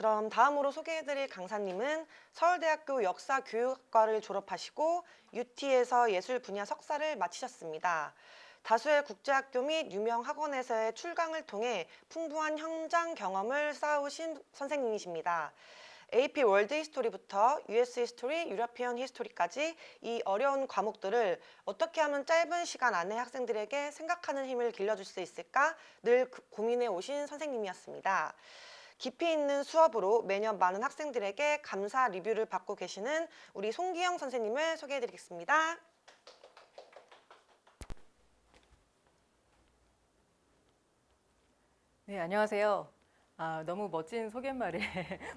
그럼 다음으로 소개해드릴 강사님은 서울대학교 역사교육과를 졸업하시고 UT에서 예술 분야 석사를 마치셨습니다. 다수의 국제학교 및 유명 학원에서의 출강을 통해 풍부한 현장 경험을 쌓으신 선생님이십니다. AP 월드 히스토리부터 US 히스토리, 유러피언 히스토리까지 이 어려운 과목들을 어떻게 하면 짧은 시간 안에 학생들에게 생각하는 힘을 길러줄 수 있을까 늘 그- 고민해 오신 선생님이었습니다. 깊이 있는 수업으로 매년 많은 학생들에게 감사 리뷰를 받고 계시는 우리 송기영 선생님을 소개해 드리겠습니다. 네, 안녕하세요. 아, 너무 멋진 소개말에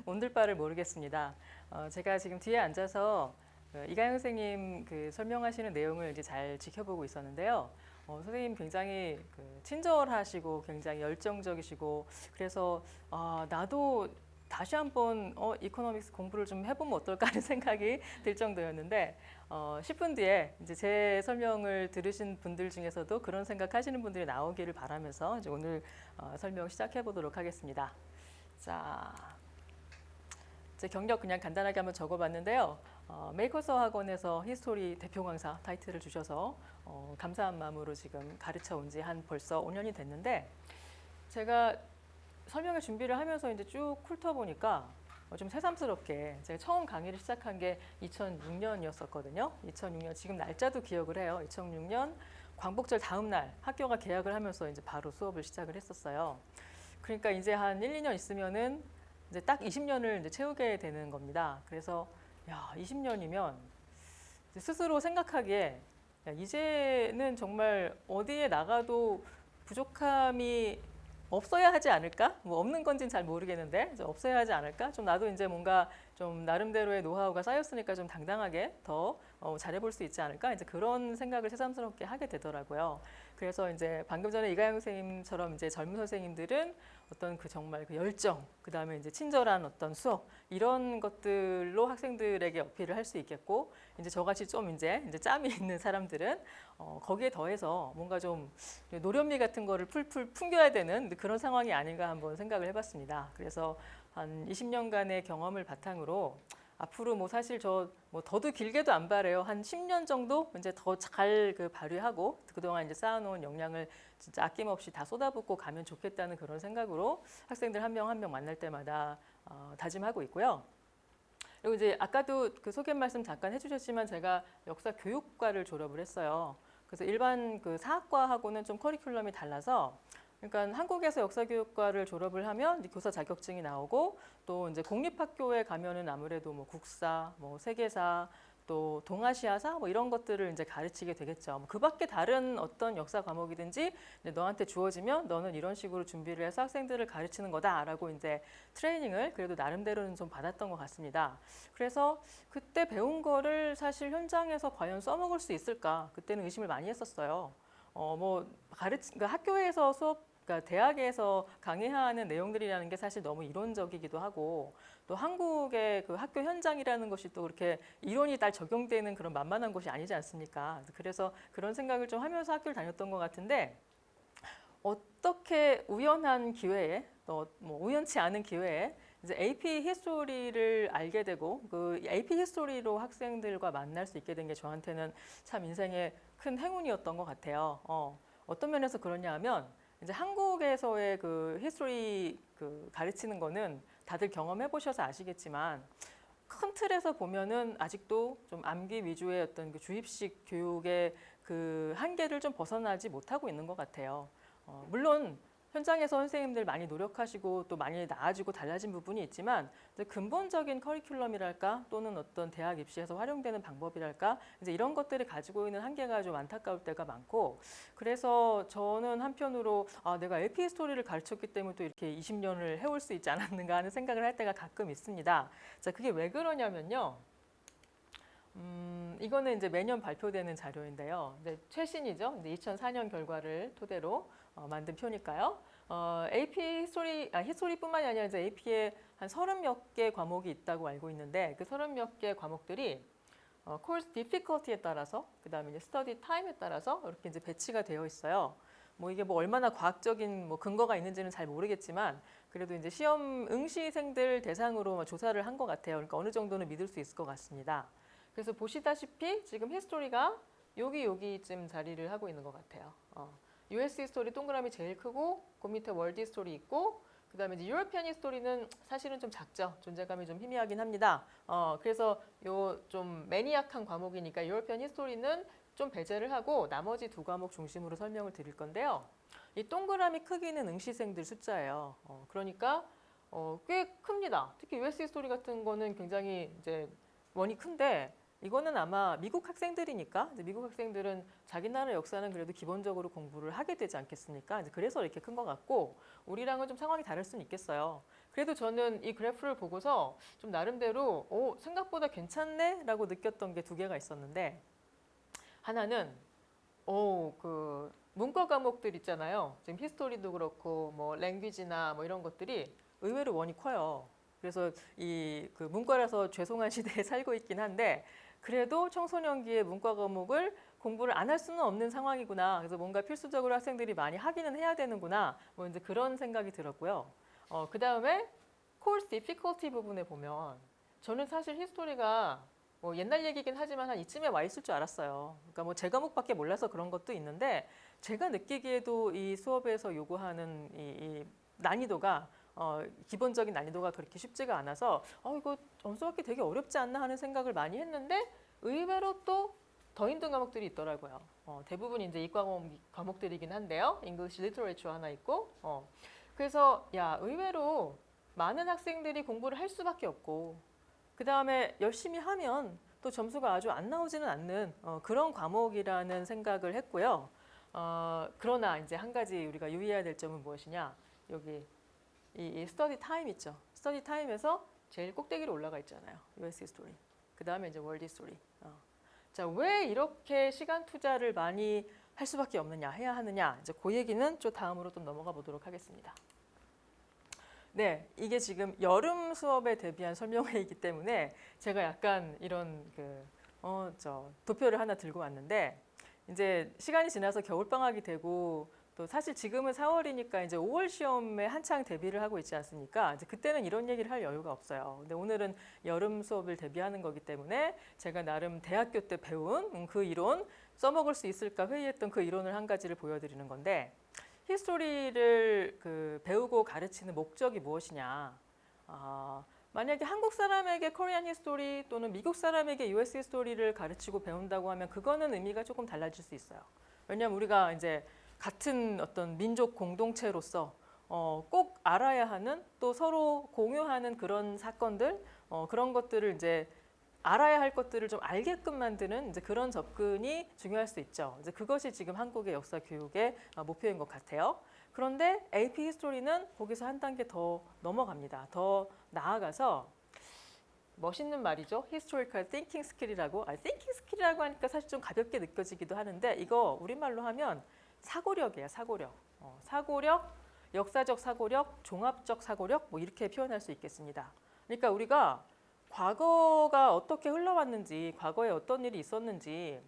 온들 바를 모르겠습니다. 어, 제가 지금 뒤에 앉아서 그 이가영 선생님 그 설명하시는 내용을 이제 잘 지켜보고 있었는데요. 어, 선생님 굉장히 그 친절하시고 굉장히 열정적이시고 그래서 아, 나도 다시 한번 어, 이코노믹스 공부를 좀 해보면 어떨까 하는 생각이 들 정도였는데 어, 10분 뒤에 이제 제 설명을 들으신 분들 중에서도 그런 생각하시는 분들이 나오기를 바라면서 이제 오늘 어, 설명 시작해 보도록 하겠습니다. 자, 제 경력 그냥 간단하게 한번 적어봤는데요. 어, 메이커서 학원에서 히스토리 대표 강사 타이틀을 주셔서 어, 감사한 마음으로 지금 가르쳐 온 지 한 벌써 5년이 됐는데 제가 설명회 준비를 하면서 이제 쭉 훑어보니까 어, 좀 새삼스럽게 제가 처음 강의를 시작한 게 2006년이었었거든요. 2006년 지금 날짜도 기억을 해요. 2006년 광복절 다음 날 학교가 개학을 하면서 이제 바로 수업을 시작을 했었어요. 그러니까 이제 한 1, 2년 있으면은 이제 딱 20년을 이제 채우게 되는 겁니다. 그래서 야, 20년이면 스스로 생각하기에 야, 이제는 정말 어디에 나가도 부족함이 없어야 하지 않을까? 뭐 없는 건지는 잘 모르겠는데 없어야 하지 않을까? 좀 나도 이제 뭔가 좀 나름대로의 노하우가 쌓였으니까 좀 당당하게 더 어, 잘해볼 수 있지 않을까? 이제 그런 생각을 새삼스럽게 하게 되더라고요. 그래서 이제 방금 전에 이가영 선생님처럼 이제 젊은 선생님들은 어떤 그 정말 그 열정, 그 다음에 이제 친절한 어떤 수업 이런 것들로 학생들에게 어필을 할 수 있겠고 이제 저같이 좀 이제 이제 짬이 있는 사람들은 어, 거기에 더해서 뭔가 좀 노련미 같은 거를 풀풀 풍겨야 되는 그런 상황이 아닌가 한번 생각을 해봤습니다. 그래서 한 20년간의 경험을 바탕으로 앞으로 뭐 사실 저 뭐 더도 길게도 안 바래요. 한 10년 정도 이제 더 잘 그 발휘하고 그동안 이제 쌓아놓은 역량을 진짜 아낌없이 다 쏟아붓고 가면 좋겠다는 그런 생각으로 학생들 한 명 한명 만날 때마다 어, 다짐하고 있고요. 그리고 이제 아까도 그 소개 말씀 잠깐 해주셨지만 제가 역사 교육과를 졸업을 했어요. 그래서 일반 그 사학과하고는 좀 커리큘럼이 달라서 그러니까 한국에서 역사교육과를 졸업을 하면 교사 자격증이 나오고 또 이제 공립학교에 가면은 아무래도 뭐 국사, 뭐 세계사, 또 동아시아사 뭐 이런 것들을 이제 가르치게 되겠죠. 뭐 그밖에 다른 어떤 역사 과목이든지 너한테 주어지면 너는 이런 식으로 준비를 해서 학생들을 가르치는 거다라고 이제 트레이닝을 그래도 나름대로는 좀 받았던 것 같습니다. 그래서 그때 배운 거를 사실 현장에서 과연 써먹을 수 있을까? 그때는 의심을 많이 했었어요. 어, 뭐 가르치, 그러니까 학교에서 수업 그러니까 대학에서 강의하는 내용들이라는 게 사실 너무 이론적이기도 하고 또 한국의 그 학교 현장이라는 것이 또 그렇게 이론이 딱 적용되는 그런 만만한 곳이 아니지 않습니까? 그래서 그런 생각을 좀 하면서 학교를 다녔던 것 같은데 어떻게 우연한 기회에 또 뭐 우연치 않은 기회에 이제 AP 히스토리를 알게 되고 그 AP 히스토리로 학생들과 만날 수 있게 된 게 저한테는 참 인생의 큰 행운이었던 것 같아요. 어, 어떤 면에서 그러냐 하면 이제 한국에서의 그 히스토리 그 가르치는 거는 다들 경험해 보셔서 아시겠지만 큰 틀에서 보면은 아직도 좀 암기 위주의 어떤 그 주입식 교육의 그 한계를 좀 벗어나지 못하고 있는 것 같아요. 어, 물론 현장에서 선생님들 많이 노력하시고 또 많이 나아지고 달라진 부분이 있지만 이제 근본적인 커리큘럼이랄까 또는 어떤 대학 입시에서 활용되는 방법이랄까 이제 이런 것들이 가지고 있는 한계가 좀 안타까울 때가 많고 그래서 저는 한편으로 아 내가 LP 스토리를 가르쳤기 때문에 또 이렇게 20년을 해올 수 있지 않았는가 하는 생각을 할 때가 가끔 있습니다. 자 그게 왜 그러냐면요. 음, 이거는 이제 매년 발표되는 자료인데요. 이제 최신이죠. 이제 2004년 결과를 토대로 어, 만든 표니까요. 어, AP 히스토리, 아, 히스토리뿐만이 아니라 이제 AP에 한 서른 몇 개 과목이 있다고 알고 있는데 그 서른 몇 개 과목들이 어, 코र्스 디피컬티에 따라서 그다음에 이제 스터디 타임에 따라서 이렇게 이제 배치가 되어 있어요. 뭐 이게 뭐 얼마나 과학적인 뭐 근거가 있는지는 잘 모르겠지만 그래도 이제 시험 응시생들 대상으로 뭐 조사를 한 것 같아요. 그러니까 어느 정도는 믿을 수 있을 것 같습니다. 그래서 보시다시피 지금 히스토리가 여기 여기쯤 자리를 하고 있는 것 같아요. 어. US 히스토리 동그라미 제일 크고 그 밑에 월드 히스토리 있고 그 다음에 이제 유러피안 히스토리는 사실은 좀 작죠. 존재감이 좀 희미하긴 합니다. 어, 그래서 요 좀 매니악한 과목이니까 유러피안 히스토리는 좀 배제를 하고 나머지 두 과목 중심으로 설명을 드릴 건데요. 이 동그라미 크기는 응시생들 숫자예요. 어, 그러니까 어, 꽤 큽니다. 특히 US 히스토리 같은 거는 굉장히 이제 원이 큰데 이거는 아마 미국 학생들이니까 미국 학생들은 자기 나라 역사는 그래도 기본적으로 공부를 하게 되지 않겠습니까? 그래서 이렇게 큰 것 같고 우리랑은 좀 상황이 다를 수는 있겠어요. 그래도 저는 이 그래프를 보고서 좀 나름대로 오, 생각보다 괜찮네라고 느꼈던 게 두 개가 있었는데 하나는 오, 그 문과 과목들 있잖아요. 지금 히스토리도 그렇고 뭐 랭귀지나 뭐 이런 것들이 의외로 원이 커요. 그래서 이 그 문과라서 죄송한 시대에 살고 있긴 한데 그래도 청소년기에 문과 과목을 공부를 안 할 수는 없는 상황이구나. 그래서 뭔가 필수적으로 학생들이 많이 하기는 해야 되는구나. 뭐 이제 그런 생각이 들었고요. 어, 그 다음에 course difficulty 부분에 보면 저는 사실 히스토리가 뭐 옛날 얘기긴 하지만 한 이쯤에 와 있을 줄 알았어요. 그러니까 뭐 제 과목밖에 몰라서 그런 것도 있는데 제가 느끼기에도 이 수업에서 요구하는 이, 이 난이도가 어, 기본적인 난이도가 그렇게 쉽지가 않아서 어, 이거 점수 받기 되게 어렵지 않나 하는 생각을 많이 했는데 의외로 또 더 힘든 과목들이 있더라고요. 어, 대부분 이제 이과 과목, 과목들이긴 한데요. English Literature 하나 있고. 어. 그래서 야 의외로 많은 학생들이 공부를 할 수밖에 없고 그 다음에 열심히 하면 또 점수가 아주 안 나오지는 않는 어, 그런 과목이라는 생각을 했고요. 어, 그러나 이제 한 가지 우리가 유의해야 될 점은 무엇이냐? 여기 이, 이 스터디 타임 있죠. 스터디 타임에서 제일 꼭대기로 올라가 있잖아요. US 히스토리. 그 다음에 이제 월드 히스토리. 어. 자, 왜 이렇게 시간 투자를 많이 할 수밖에 없느냐, 해야 하느냐. 이제 그 얘기는 좀 다음으로 좀 넘어가 보도록 하겠습니다. 네, 이게 지금 여름 수업에 대비한 설명회이기 때문에 제가 약간 이런 그, 어, 저, 도표를 하나 들고 왔는데, 이제 시간이 지나서 겨울방학이 되고, 또 사실 지금은 4월이니까 이제 5월 시험에 한창 대비를 하고 있지 않습니까? 이제 그때는 이런 얘기를 할 여유가 없어요. 근데 오늘은 여름 수업을 대비하는 거기 때문에 제가 나름 대학교 때 배운 음, 그 이론 써먹을 수 있을까 회의했던 그 이론을 한 가지를 보여드리는 건데 히스토리를 그 배우고 가르치는 목적이 무엇이냐? 아, 만약에 한국 사람에게 코리안 히스토리 또는 미국 사람에게 US 히스토리를 가르치고 배운다고 하면 그거는 의미가 조금 달라질 수 있어요. 왜냐하면 우리가 이제 같은 어떤 민족 공동체로서 어, 꼭 알아야 하는 또 서로 공유하는 그런 사건들 어, 그런 것들을 이제 알아야 할 것들을 좀 알게끔 만드는 이제 그런 접근이 중요할 수 있죠. 이제 그것이 지금 한국의 역사 교육의 어, 목표인 것 같아요. 그런데 AP 히스토리는 거기서 한 단계 더 넘어갑니다. 더 나아가서 멋있는 말이죠. historical thinking skill이라고. 아, thinking skill이라고 하니까 사실 좀 가볍게 느껴지기도 하는데 이거 우리말로 하면 사고력이에요. 사고력. 어, 사고력, 역사적 사고력, 종합적 사고력 뭐 이렇게 표현할 수 있겠습니다. 그러니까 우리가 과거가 어떻게 흘러왔는지, 과거에 어떤 일이 있었는지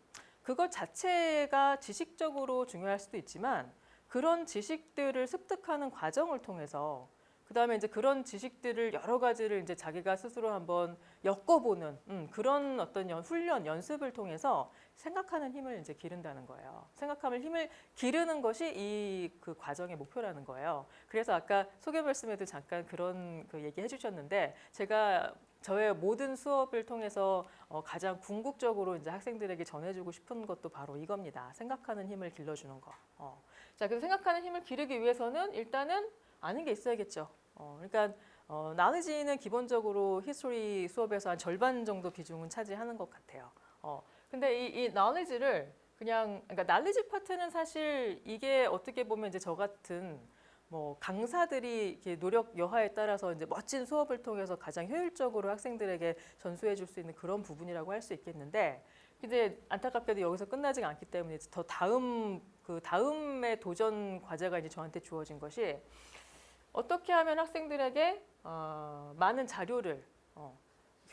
그것 자체가 지식적으로 중요할 수도 있지만 그런 지식들을 습득하는 과정을 통해서 그다음에 이제 그런 지식들을 여러 가지를 이제 자기가 스스로 한번 엮어보는 음, 그런 어떤 연, 훈련 연습을 통해서 생각하는 힘을 이제 기른다는 거예요. 생각하는 힘을 기르는 것이 이 그 과정의 목표라는 거예요. 그래서 아까 소개 말씀에도 잠깐 그런 그 얘기 해주셨는데 제가 저의 모든 수업을 통해서 어, 가장 궁극적으로 이제 학생들에게 전해주고 싶은 것도 바로 이겁니다. 생각하는 힘을 길러주는 거. 어. 자, 그래서 생각하는 힘을 기르기 위해서는 일단은 아는 게 있어야겠죠. 어, 그러니까 어, 나느지는 기본적으로 히스토리 수업에서 한 절반 정도 비중은 차지하는 것 같아요. 어, 근데 이, 이 knowledge를 그냥 그러니까 knowledge 파트는 사실 이게 어떻게 보면 이제 저 같은 뭐 강사들이 이렇게 노력 여하에 따라서 이제 멋진 수업을 통해서 가장 효율적으로 학생들에게 전수해 줄 수 있는 그런 부분이라고 할 수 있겠는데 근데 안타깝게도 여기서 끝나지가 않기 때문에 더 다음 그 다음의 도전 과제가 이제 저한테 주어진 것이 어떻게 하면 학생들에게 어, 많은 자료를 어,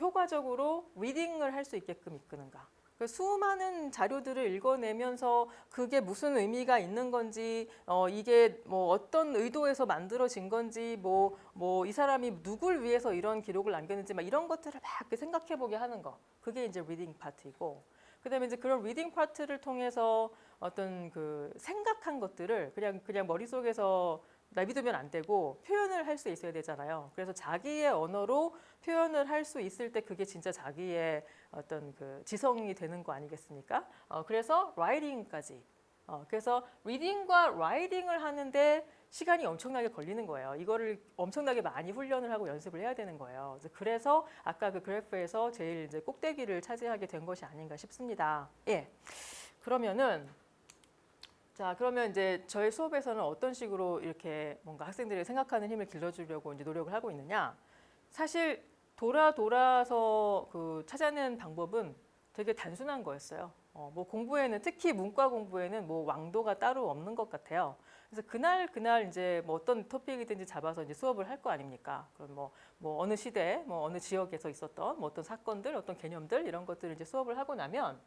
효과적으로 리딩을 할 수 있게끔 이끄는가. 그 수많은 자료들을 읽어내면서 그게 무슨 의미가 있는 건지, 어, 이게 뭐 어떤 의도에서 만들어진 건지, 뭐, 뭐 이 사람이 누굴 위해서 이런 기록을 남겼는지 막 이런 것들을 막 생각해 보게 하는 거. 그게 이제 리딩 파트이고. 그다음에 이제 그런 리딩 파트를 통해서 어떤 그 생각한 것들을 그냥 그냥 머릿속에서 내비두면 안 되고 표현을 할 수 있어야 되잖아요. 그래서 자기의 언어로 표현을 할 수 있을 때 그게 진짜 자기의 어떤 그 지성이 되는 거 아니겠습니까? 어, 그래서 라이팅까지. 어, 그래서 리딩과 라이팅을 하는데 시간이 엄청나게 걸리는 거예요. 이거를 엄청나게 많이 훈련을 하고 연습을 해야 되는 거예요. 그래서 아까 그 그래프에서 제일 이제 꼭대기를 차지하게 된 것이 아닌가 싶습니다. 예. 그러면은 자, 그러면 이제 저희 수업에서는 어떤 식으로 이렇게 뭔가 학생들이 생각하는 힘을 길러주려고 이제 노력을 하고 있느냐? 사실 돌아 돌아서 그 찾아낸 방법은 되게 단순한 거였어요. 어, 뭐 공부에는 특히 문과 공부에는 뭐 왕도가 따로 없는 것 같아요. 그래서 그날 그날 이제 뭐 어떤 토픽이든지 잡아서 이제 수업을 할 거 아닙니까? 그럼 뭐, 뭐 어느 시대, 뭐 어느 지역에서 있었던 뭐 어떤 사건들, 어떤 개념들 이런 것들을 이제 수업을 하고 나면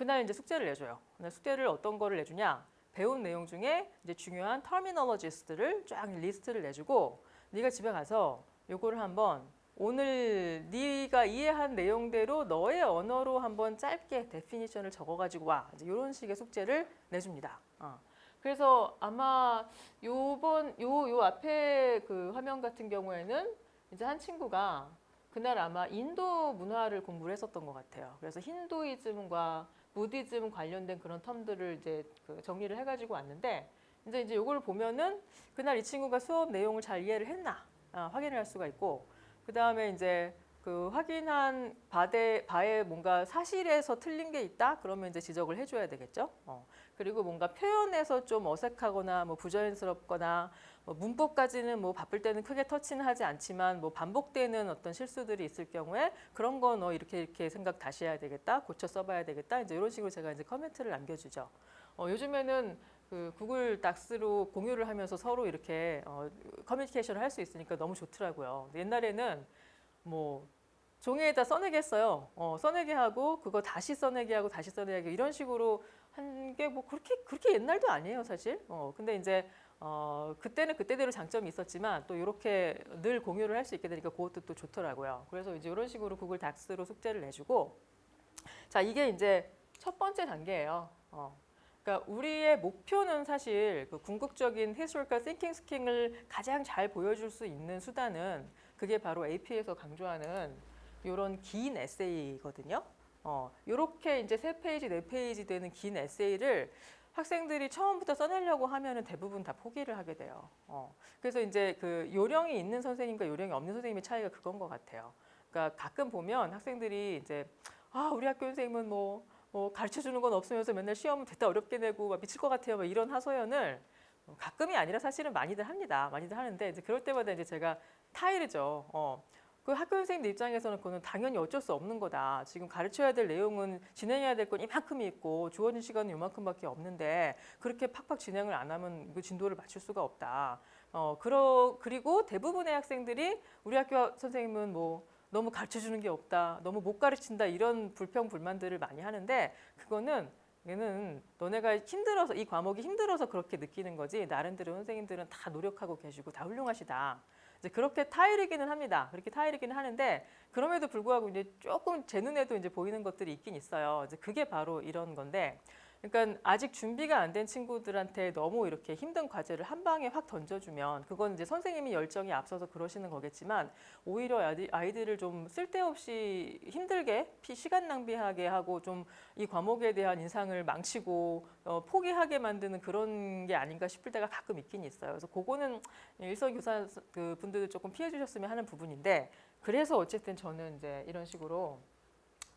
그날 이제 숙제를 내줘요. 그날 숙제를 어떤 거를 내주냐? 배운 내용 중에 이제 중요한 터미널로지스들을 쫙 리스트를 내주고 네가 집에 가서 요거를 한번 오늘 네가 이해한 내용대로 너의 언어로 한번 짧게 데피니션을 적어가지고 와. 이제 이런 식의 숙제를 내줍니다. 어. 그래서 아마 요번 요 요 앞에 그 화면 같은 경우에는 이제 한 친구가 그날 아마 인도 문화를 공부를 했었던 것 같아요. 그래서 힌두이즘과 부디즘 관련된 그런 텀들을 이제 그 정리를 해가지고 왔는데 이제 이제 요걸 보면은 그날 이 친구가 수업 내용을 잘 이해를 했나 아, 확인을 할 수가 있고 그 다음에 이제 그 확인한 바에, 바에 뭔가 사실에서 틀린 게 있다 그러면 이제 지적을 해줘야 되겠죠. 어. 그리고 뭔가 표현에서 좀 어색하거나 뭐 부자연스럽거나 뭐 문법까지는 뭐 바쁠 때는 크게 터치는 하지 않지만 뭐 반복되는 어떤 실수들이 있을 경우에 그런 거너 이렇게 이렇게 생각 다시 해야 되겠다 고쳐 써봐야 되겠다 이제 이런 식으로 제가 이제 커멘트를 남겨주죠. 어, 요즘에는 그 구글 닥스로 공유를 하면서 서로 이렇게 어, 커뮤니케이션을 할 수 있으니까 너무 좋더라고요. 옛날에는 뭐 종이에다 써내게 했어요. 어, 써내게 하고 그거 다시 써내게 하고 다시 써내게 하고 이런 식으로 한 게 뭐 그렇게 그렇게 옛날도 아니에요, 사실. 어, 근데 이제 어, 그때는 그때대로 장점이 있었지만 또 이렇게 늘 공유를 할 수 있게 되니까 그것도 또 좋더라고요. 그래서 이제 이런 식으로 구글 닥스로 숙제를 내주고 자, 이게 이제 첫 번째 단계예요. 어. 그러니까 우리의 목표는 사실 그 궁극적인 historical thinking 스킹을 가장 잘 보여줄 수 있는 수단은 그게 바로 AP에서 강조하는 이런 긴 에세이거든요. 어, 이렇게 이제 세 페이지, 네 페이지 되는 긴 에세이를 학생들이 처음부터 써내려고 하면은 대부분 다 포기를 하게 돼요. 어, 그래서 이제 그 요령이 있는 선생님과 요령이 없는 선생님의 차이가 그건 것 같아요. 그러니까 가끔 보면 학생들이 이제 아 우리 학교 선생님은 뭐, 뭐 가르쳐 주는 건 없으면서 맨날 시험은 됐다 어렵게 내고 막 미칠 것 같아요. 막 이런 하소연을 가끔이 아니라 사실은 많이들 합니다. 많이들 하는데 이제 그럴 때마다 이제 제가 타이르죠. 어. 그 학교 선생님들 입장에서는 그거는 당연히 어쩔 수 없는 거다. 지금 가르쳐야 될 내용은 진행해야 될 건 이만큼이 있고 주어진 시간은 이만큼밖에 없는데 그렇게 팍팍 진행을 안 하면 그 진도를 맞출 수가 없다. 어, 그러, 그리고 대부분의 학생들이 우리 학교 선생님은 뭐 너무 가르쳐 주는 게 없다. 너무 못 가르친다. 이런 불평 불만들을 많이 하는데 그거는 얘는 너네가 힘들어서 이 과목이 힘들어서 그렇게 느끼는 거지 나름대로 선생님들은 다 노력하고 계시고 다 훌륭하시다. 이제 그렇게 타이르기는 합니다. 그렇게 타이르기는 하는데 그럼에도 불구하고 이제 조금 제 눈에도 이제 보이는 것들이 있긴 있어요. 이제 그게 바로 이런 건데, 그러니까 아직 준비가 안 된 친구들한테 너무 이렇게 힘든 과제를 한 방에 확 던져주면 그건 이제 선생님이 열정이 앞서서 그러시는 거겠지만 오히려 아이들- 아이들을 좀 쓸데없이 힘들게 피- 시간 낭비하게 하고 좀 이 과목에 대한 인상을 망치고 어, 포기하게 만드는 그런 게 아닌가 싶을 때가 가끔 있긴 있어요. 그래서 그거는 일선 교사 그 분들도 조금 피해 주셨으면 하는 부분인데 그래서 어쨌든 저는 이제 이런 식으로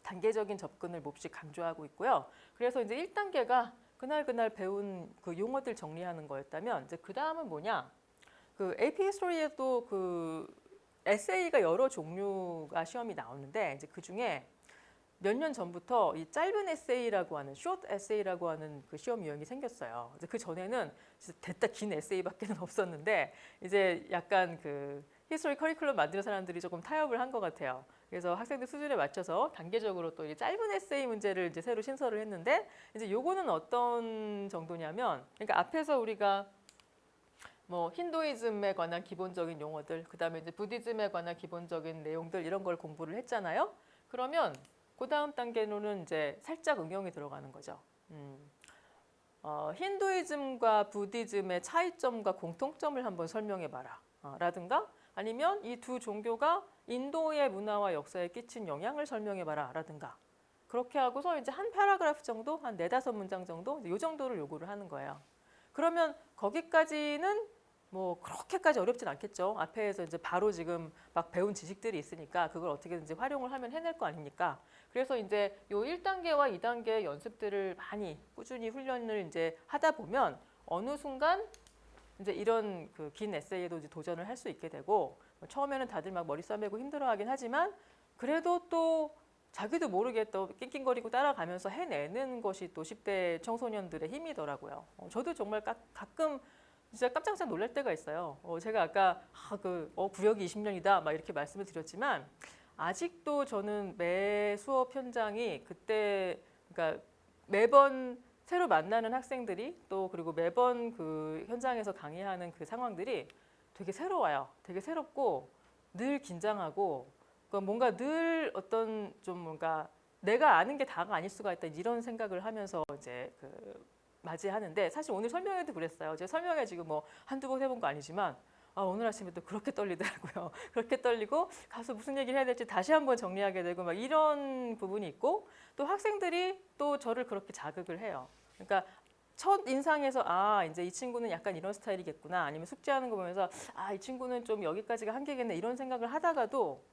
단계적인 접근을 몹시 강조하고 있고요. 그래서 이제 1단계가 그날 그날 배운 그 용어들 정리하는 거였다면 이제 그 다음은 뭐냐? 그 AP 스토리에도 그 에세이가 여러 종류가 시험이 나오는데 이제 그 중에 몇 년 전부터 이 짧은 에세이라고 하는 숏 에세이라고 하는 그 시험 유형이 생겼어요. 그 전에는 진짜 됐다 긴 에세이밖에는 없었는데 이제 약간 그 히스토리 커리큘럼 만드는 사람들이 조금 타협을 한 것 같아요. 그래서 학생들 수준에 맞춰서 단계적으로 또이 짧은 에세이 문제를 이제 새로 신설을 했는데 이제 요거는 어떤 정도냐면 그러니까 앞에서 우리가 뭐 힌두이즘에 관한 기본적인 용어들, 그다음에 이제 부디즘에 관한 기본적인 내용들 이런 걸 공부를 했잖아요. 그러면 그 다음 단계로는 이제 살짝 응용이 들어가는 거죠. 음. 어, 힌두이즘과 부디즘의 차이점과 공통점을 한번 설명해 봐라. 어, 라든가 아니면 이 두 종교가 인도의 문화와 역사에 끼친 영향을 설명해 봐라. 라든가 그렇게 하고서 이제 한 파라그래프 정도, 한 네다섯 문장 정도, 이 정도를 요구를 하는 거예요. 그러면 거기까지는 뭐 그렇게까지 어렵진 않겠죠. 앞에서 이제 바로 지금 막 배운 지식들이 있으니까 그걸 어떻게든지 활용을 하면 해낼 거 아닙니까? 그래서 이제 요 1단계와 2단계 연습들을 많이 꾸준히 훈련을 이제 하다 보면 어느 순간 이제 이런 그 긴 에세이에도 이제 도전을 할 수 있게 되고 뭐 처음에는 다들 막 머리 싸매고 힘들어하긴 하지만 그래도 또 자기도 모르게 또 낑낑거리고 따라가면서 해내는 것이 또 10대 청소년들의 힘이더라고요. 어, 저도 정말 가, 가끔 진짜 깜짝깜짝 놀랄 때가 있어요. 어, 제가 아까 아, 그 어, 구력이 20년이다 막 이렇게 말씀을 드렸지만 아직도 저는 매 수업 현장이 그때 그러니까 매번 새로 만나는 학생들이 또 그리고 매번 그 현장에서 강의하는 그 상황들이 되게 새로워요. 되게 새롭고 늘 긴장하고 그러니까 뭔가 늘 어떤 좀 뭔가 내가 아는 게 다가 아닐 수가 있다 이런 생각을 하면서 이제 그 맞이하는데 사실 오늘 설명회도 그랬어요. 제가 설명회 지금 뭐 한두 번 해본 거 아니지만 아, 오늘 아침에 또 그렇게 떨리더라고요. 그렇게 떨리고 가서 무슨 얘기를 해야 될지 다시 한번 정리하게 되고 막 이런 부분이 있고 또 학생들이 또 저를 그렇게 자극을 해요. 그러니까 첫 인상에서 아 이제 이 친구는 약간 이런 스타일이겠구나 아니면 숙제하는 거 보면서 아 이 친구는 좀 여기까지가 한계겠네 이런 생각을 하다가도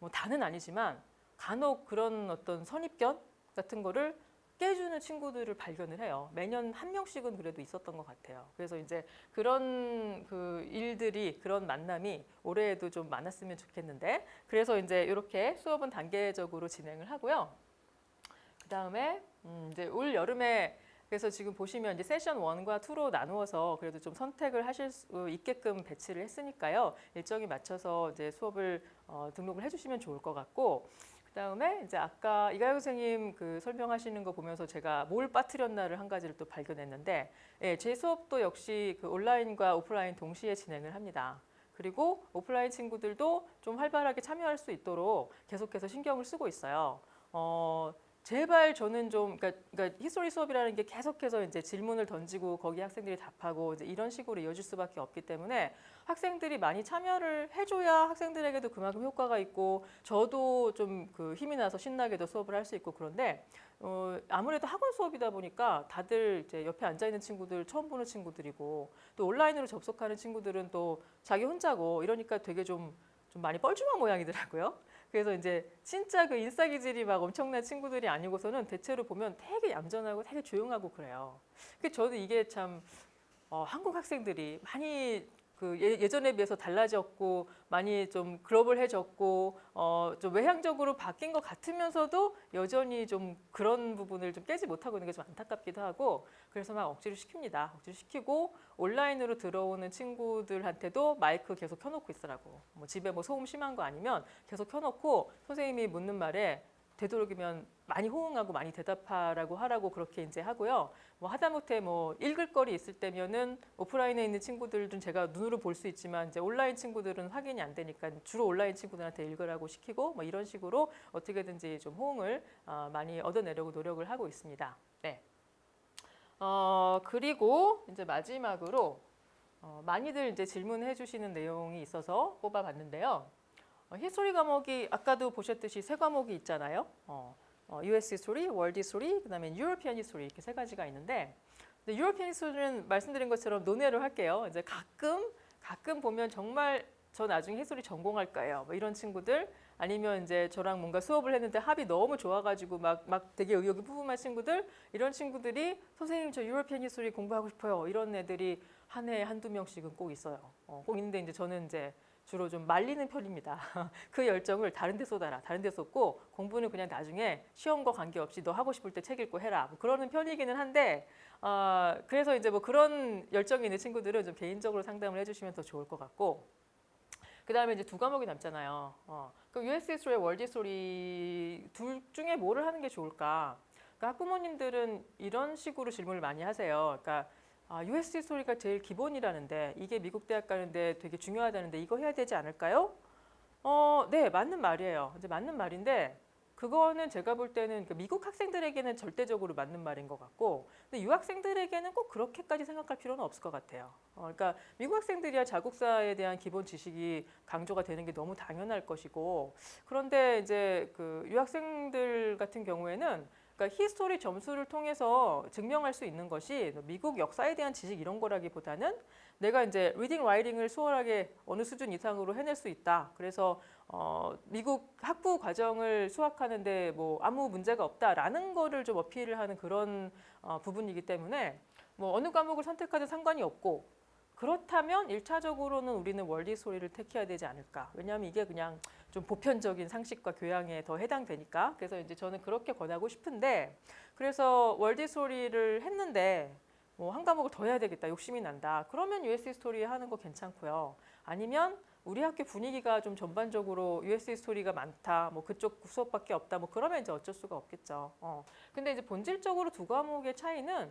뭐 다는 아니지만 간혹 그런 어떤 선입견 같은 거를 깨주는 친구들을 발견을 해요. 매년 한 명씩은 그래도 있었던 것 같아요. 그래서 이제 그런 그 일들이 그런 만남이 올해에도 좀 많았으면 좋겠는데 그래서 이제 이렇게 수업은 단계적으로 진행을 하고요. 그 다음에 음 이제 올 여름에 그래서 지금 보시면 이제 세션 1과 2로 나누어서 그래도 좀 선택을 하실 수 있게끔 배치를 했으니까요. 일정에 맞춰서 이제 수업을 어, 등록을 해주시면 좋을 것 같고 그 다음에 이제 아까 이가영 선생님 그 설명하시는 거 보면서 제가 뭘 빠뜨렸나를 한 가지를 또 발견했는데 예, 제 수업도 역시 그 온라인과 오프라인 동시에 진행을 합니다. 그리고 오프라인 친구들도 좀 활발하게 참여할 수 있도록 계속해서 신경을 쓰고 있어요. 어, 제발 저는 좀 그러니까, 그러니까 히스토리 수업이라는 게 계속해서 이제 질문을 던지고 거기 학생들이 답하고 이제 이런 식으로 이어질 수밖에 없기 때문에 학생들이 많이 참여를 해줘야 학생들에게도 그만큼 효과가 있고 저도 좀 그 힘이 나서 신나게도 수업을 할 수 있고 그런데 어, 아무래도 학원 수업이다 보니까 다들 이제 옆에 앉아 있는 친구들 처음 보는 친구들이고 또 온라인으로 접속하는 친구들은 또 자기 혼자고 이러니까 되게 좀 좀 많이 뻘쭘한 모양이더라고요. 그래서 이제 진짜 그 인싸 기질이 막 엄청난 친구들이 아니고서는 대체로 보면 되게 얌전하고 되게 조용하고 그래요. 그 저도 이게 참 어, 한국 학생들이 많이 그 예- 예전에 비해서 달라졌고 많이 좀 글로벌해졌고 어, 좀 외향적으로 바뀐 것 같으면서도 여전히 좀 그런 부분을 좀 깨지 못하고 있는 게 좀 안타깝기도 하고 그래서 막 억지로 시킵니다. 억지로 시키고 온라인으로 들어오는 친구들한테도 마이크 계속 켜놓고 있으라고. 뭐 집에 뭐 소음 심한 거 아니면 계속 켜놓고 선생님이 묻는 말에 되도록이면 많이 호응하고 많이 대답하라고 하라고 그렇게 이제 하고요. 뭐 하다못해 뭐 읽을 거리 있을 때면은 오프라인에 있는 친구들은 제가 눈으로 볼 수 있지만 이제 온라인 친구들은 확인이 안 되니까 주로 온라인 친구들한테 읽으라고 시키고 뭐 이런 식으로 어떻게든지 좀 호응을 어, 많이 얻어내려고 노력을 하고 있습니다. 네. 어 그리고 이제 마지막으로 어, 많이들 이제 질문해 주시는 내용이 있어서 뽑아봤는데요. 어, 히스토리 과목이 아까도 보셨듯이 세 과목이 있잖아요. 어, 어, US 히스토리, 월드 히스토리, 그다음에 유러피안 히스토리 이렇게 세 가지가 있는데 근데 유러피안 히스토리는 말씀드린 것처럼 논외로 할게요. 이제 가끔 가끔 보면 정말 저 나중에 히스토리 전공할 거예요. 뭐 이런 친구들 아니면 이제 저랑 뭔가 수업을 했는데 합이 너무 좋아가지고 막 막 되게 의욕이 뿜뿜한 친구들 이런 친구들이 선생님 저 유러피안 히스토리 공부하고 싶어요. 이런 애들이 한 해에 한두 명씩은 꼭 있어요. 어, 꼭 있는데 이제 저는 이제 주로 좀 말리는 편입니다. 그 열정을 다른 데 쏟아라. 다른 데 쏟고 공부는 그냥 나중에 시험과 관계없이 너 하고 싶을 때 책 읽고 해라. 뭐 그러는 편이기는 한데 어, 그래서 이제 뭐 그런 열정이 있는 친구들은 좀 개인적으로 상담을 해주시면 더 좋을 것 같고 그 다음에 이제 두 과목이 남잖아요. 어. 그 US 히스토리, 월드 히스토리 둘 중에 뭐를 하는 게 좋을까? 그러니까 학부모님들은 이런 식으로 질문을 많이 하세요. 그러니까 아, US 히스토리가 제일 기본이라는데 이게 미국 대학 가는데 되게 중요하다는데 이거 해야 되지 않을까요? 어, 네, 맞는 말이에요. 이제 맞는 말인데 그거는 제가 볼 때는 그 미국 학생들에게는 절대적으로 맞는 말인 것 같고, 근데 유학생들에게는 꼭 그렇게까지 생각할 필요는 없을 것 같아요. 어, 그러니까 미국 학생들이야 자국사에 대한 기본 지식이 강조가 되는 게 너무 당연할 것이고, 그런데 이제 그 유학생들 같은 경우에는 그러니까 히스토리 점수를 통해서 증명할 수 있는 것이 미국 역사에 대한 지식 이런 거라기보다는 내가 이제 리딩 라이팅을 수월하게 어느 수준 이상으로 해낼 수 있다. 그래서 어, 미국 학부 과정을 수학하는데 뭐 아무 문제가 없다라는 거를 좀 어필을 하는 그런 어, 부분이기 때문에 뭐 어느 과목을 선택하든 상관이 없고 그렇다면 일차적으로는 우리는 월드 소리를 택해야 되지 않을까. 왜냐하면 이게 그냥 좀 보편적인 상식과 교양에 더 해당되니까. 그래서 이제 저는 그렇게 권하고 싶은데 그래서 월드 소리를 했는데 뭐 한 과목을 더 해야 되겠다. 욕심이 난다. 그러면 US 스토리 하는 거 괜찮고요. 아니면 우리 학교 분위기가 좀 전반적으로 US 스토리가 많다. 뭐 그쪽 수업밖에 없다. 뭐 그러면 이제 어쩔 수가 없겠죠. 어. 근데 이제 본질적으로 두 과목의 차이는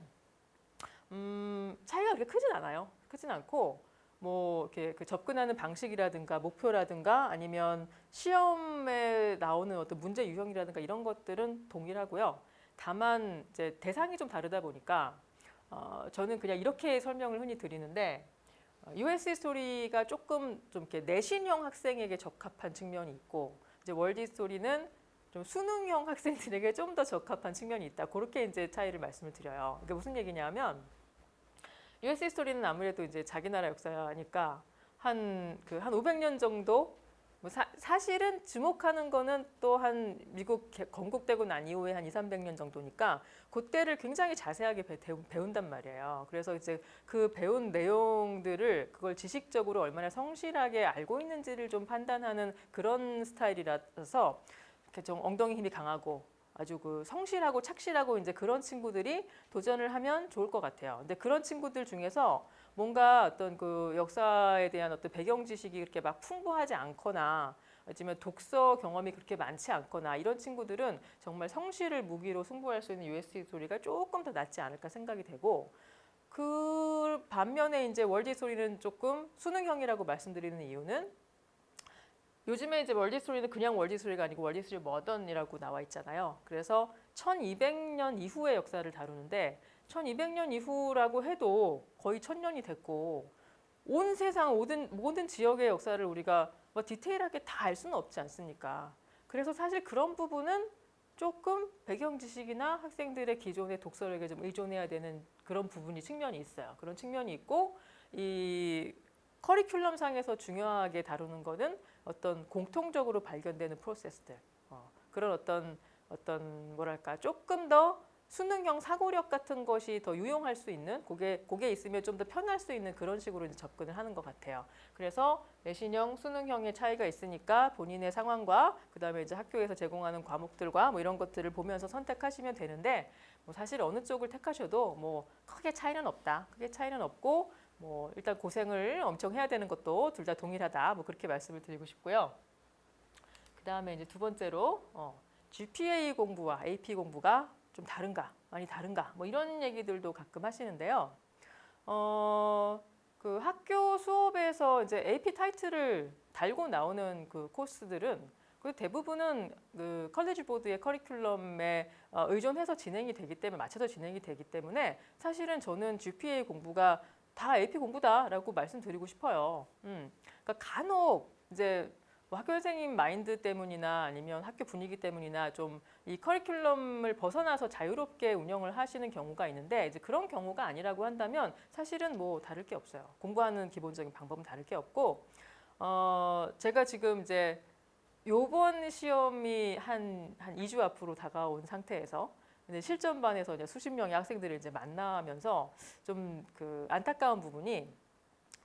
음, 차이가 그렇게 크진 않아요. 크진 않고 뭐 이렇게 그 접근하는 방식이라든가 목표라든가 아니면 시험에 나오는 어떤 문제 유형이라든가 이런 것들은 동일하고요. 다만 이제 대상이 좀 다르다 보니까 어, 저는 그냥 이렇게 설명을 흔히 드리는데 어, US 스토리가 조금 좀 이렇게 내신형 학생에게 적합한 측면이 있고 이제 월드 스토리는 좀 수능형 학생들에게 좀 더 적합한 측면이 있다. 그렇게 이제 차이를 말씀을 드려요. 이게 무슨 얘기냐면 US 스토리는 아무래도 이제 자기 나라 역사니까 한 그한 500년 정도 뭐 사, 사실은 주목하는 거는 또 한 미국 개- 건국되고 난 이후에 한 2, 300년 정도니까 그때를 굉장히 자세하게 배, 운 단 말이에요. 그래서 이제 그 배운 내용들을 그걸 지식적으로 얼마나 성실하게 알고 있는지를 좀 판단하는 그런 스타일이라서 이렇게 좀 엉덩이 힘이 강하고 아주 그 성실하고 착실하고 이제 그런 친구들이 도전을 하면 좋을 것 같아요. 근데 그런 친구들 중에서 뭔가 어떤 그 역사에 대한 어떤 배경 지식이 그렇게 막 풍부하지 않거나 아니면 독서 경험이 그렇게 많지 않거나 이런 친구들은 정말 성실을 무기로 승부할 수 있는 USD 소리가 조금 더 낫지 않을까 생각이 되고 그 반면에 이제 월드 소리는 조금 수능형이라고 말씀드리는 이유는 요즘에 이제 월드 스토리는 그냥 월드 스토리가 아니고 월드 스토리 머던이라고 나와 있잖아요. 그래서 1200년 이후의 역사를 다루는데 1200년 이후라고 해도 거의 1000년이 됐고 온 세상 모든 모든 지역의 역사를 우리가 뭐 디테일하게 다 알 수는 없지 않습니까? 그래서 사실 그런 부분은 조금 배경 지식이나 학생들의 기존의 독서력에 좀 의존해야 되는 그런 부분이 측면이 있어요. 그런 측면이 있고 이 커리큘럼 상에서 중요하게 다루는 거는 어떤 공통적으로 발견되는 프로세스들 어, 그런 어떤 어떤 뭐랄까 조금 더 수능형 사고력 같은 것이 더 유용할 수 있는 그게 그게 있으면 좀 더 편할 수 있는 그런 식으로 이제 접근을 하는 것 같아요. 그래서 내신형, 수능형의 차이가 있으니까 본인의 상황과 그다음에 이제 학교에서 제공하는 과목들과 뭐 이런 것들을 보면서 선택하시면 되는데 뭐 사실 어느 쪽을 택하셔도 뭐 크게 차이는 없다. 크게 차이는 없고 뭐 일단 고생을 엄청 해야 되는 것도 둘 다 동일하다. 뭐 그렇게 말씀을 드리고 싶고요. 그다음에 이제 두 번째로 어, GPA 공부와 AP 공부가 좀 다른가, 많이 다른가, 뭐 이런 얘기들도 가끔 하시는데요. 어, 그 학교 수업에서 이제 AP 타이틀을 달고 나오는 그 코스들은 그 대부분은 그 컬리지 보드의 커리큘럼에 어, 의존해서 진행이 되기 때문에 맞춰서 진행이 되기 때문에 사실은 저는 GPA 공부가 다 AP 공부다라고 말씀드리고 싶어요. 음, 그러니까 간혹 이제 뭐 학교 선생님 마인드 때문이나 아니면 학교 분위기 때문이나 좀 이 커리큘럼을 벗어나서 자유롭게 운영을 하시는 경우가 있는데 이제 그런 경우가 아니라고 한다면 사실은 뭐 다를 게 없어요. 공부하는 기본적인 방법은 다를 게 없고 어 제가 지금 이제 요번 시험이 한, 한 2주 앞으로 다가온 상태에서 이제 실전반에서 이제 수십 명의 학생들을 이제 만나면서 좀 그 안타까운 부분이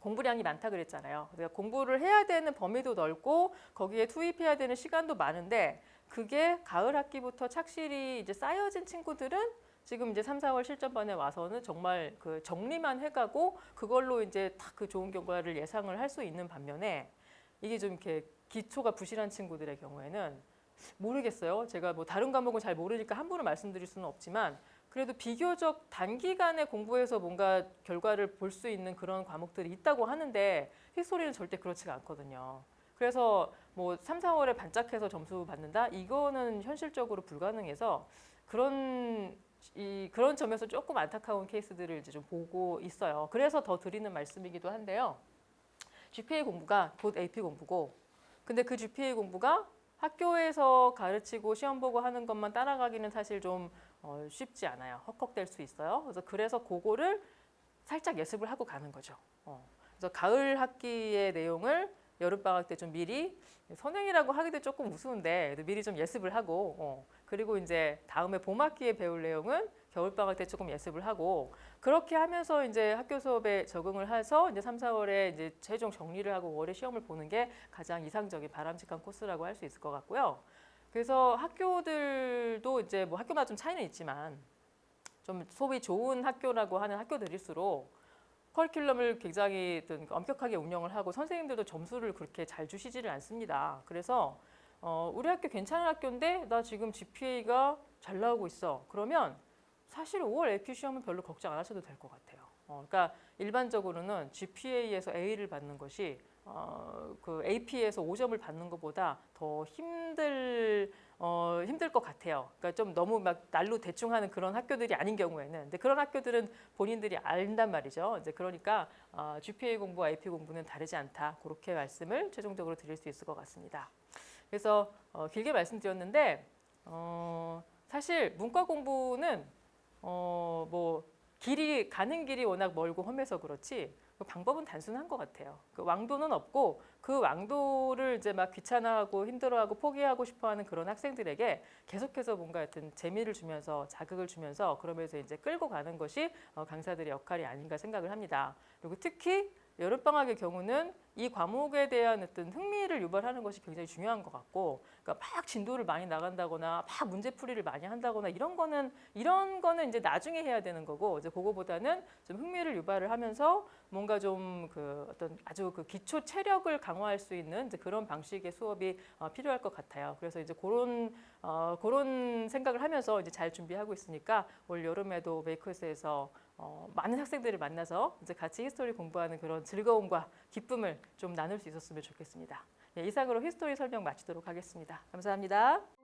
공부량이 많다 그랬잖아요. 그러니까 공부를 해야 되는 범위도 넓고 거기에 투입해야 되는 시간도 많은데 그게 가을 학기부터 착실히 이제 쌓여진 친구들은 지금 이제 3, 4월 실전반에 와서는 정말 그 정리만 해가고 그걸로 이제 딱 그 좋은 결과를 예상을 할 수 있는 반면에 이게 좀 이렇게 기초가 부실한 친구들의 경우에는 모르겠어요. 제가 뭐 다른 과목은 잘 모르니까 함부로 말씀드릴 수는 없지만 그래도 비교적 단기간에 공부해서 뭔가 결과를 볼 수 있는 그런 과목들이 있다고 하는데 히스토리는 절대 그렇지가 않거든요. 그래서 뭐 3, 4월에 반짝해서 점수 받는다? 이거는 현실적으로 불가능해서 그런 이 그런 점에서 조금 안타까운 케이스들을 이제 좀 보고 있어요. 그래서 더 드리는 말씀이기도 한데요. GPA 공부가 곧 AP 공부고 근데 그 GPA 공부가 학교에서 가르치고 시험 보고 하는 것만 따라가기는 사실 좀 어, 쉽지 않아요. 헉헉될 수 있어요. 그래서 그래서 그거를 살짝 예습을 하고 가는 거죠. 어. 그래서 가을 학기의 내용을 여름 방학 때 좀 미리 선행이라고 하기도 조금 우스운데 미리 좀 예습을 하고 어. 그리고 이제 다음에 봄 학기에 배울 내용은 겨울 방학 때 조금 예습을 하고 그렇게 하면서 이제 학교 수업에 적응을 해서 이제 3, 4월에 이제 최종 정리를 하고 월에 시험을 보는 게 가장 이상적인 바람직한 코스라고 할 수 있을 것 같고요. 그래서 학교들도 이제 뭐 학교마다 좀 차이는 있지만 좀 소위 좋은 학교라고 하는 학교들일수록 커리큘럼을 굉장히 엄격하게 운영을 하고 선생님들도 점수를 그렇게 잘 주시지를 않습니다. 그래서 어, 우리 학교 괜찮은 학교인데 나 지금 GPA가 잘 나오고 있어. 그러면 사실 5월 AP 시험은 별로 걱정 안 하셔도 될 것 같아요. 어, 그러니까 일반적으로는 GPA에서 A를 받는 것이 어, 그 AP에서 5점을 받는 것보다 더 힘들 어, 힘들 것 같아요. 그러니까 좀 너무 막 날로 대충 하는 그런 학교들이 아닌 경우에는. 근데 그런 학교들은 본인들이 안단 말이죠. 이제 그러니까 어, GPA 공부와 AP 공부는 다르지 않다. 그렇게 말씀을 최종적으로 드릴 수 있을 것 같습니다. 그래서 어, 길게 말씀드렸는데 어, 사실 문과 공부는 어, 뭐 길이 가는 길이 워낙 멀고 험해서 그렇지 그 방법은 단순한 것 같아요. 그 왕도는 없고 그 왕도를 이제 막 귀찮아하고 힘들어하고 포기하고 싶어하는 그런 학생들에게 계속해서 뭔가 하여튼 재미를 주면서 자극을 주면서 그러면서 이제 끌고 가는 것이 어, 강사들의 역할이 아닌가 생각을 합니다. 그리고 특히 여름방학의 경우는 이 과목에 대한 어떤 흥미를 유발하는 것이 굉장히 중요한 것 같고, 그러니까 막 진도를 많이 나간다거나, 막 문제풀이를 많이 한다거나 이런 거는 이런 거는 이제 나중에 해야 되는 거고, 이제 그거보다는 좀 흥미를 유발을 하면서 뭔가 좀 그 어떤 아주 그 기초 체력을 강화할 수 있는 이제 그런 방식의 수업이 어, 필요할 것 같아요. 그래서 이제 그런 어, 그런 생각을 하면서 이제 잘 준비하고 있으니까 올 여름에도 메이커스에서 어, 많은 학생들을 만나서 이제 같이 히스토리 공부하는 그런 즐거움과 기쁨을 좀 나눌 수 있었으면 좋겠습니다. 네, 이상으로 히스토리 설명 마치도록 하겠습니다. 감사합니다.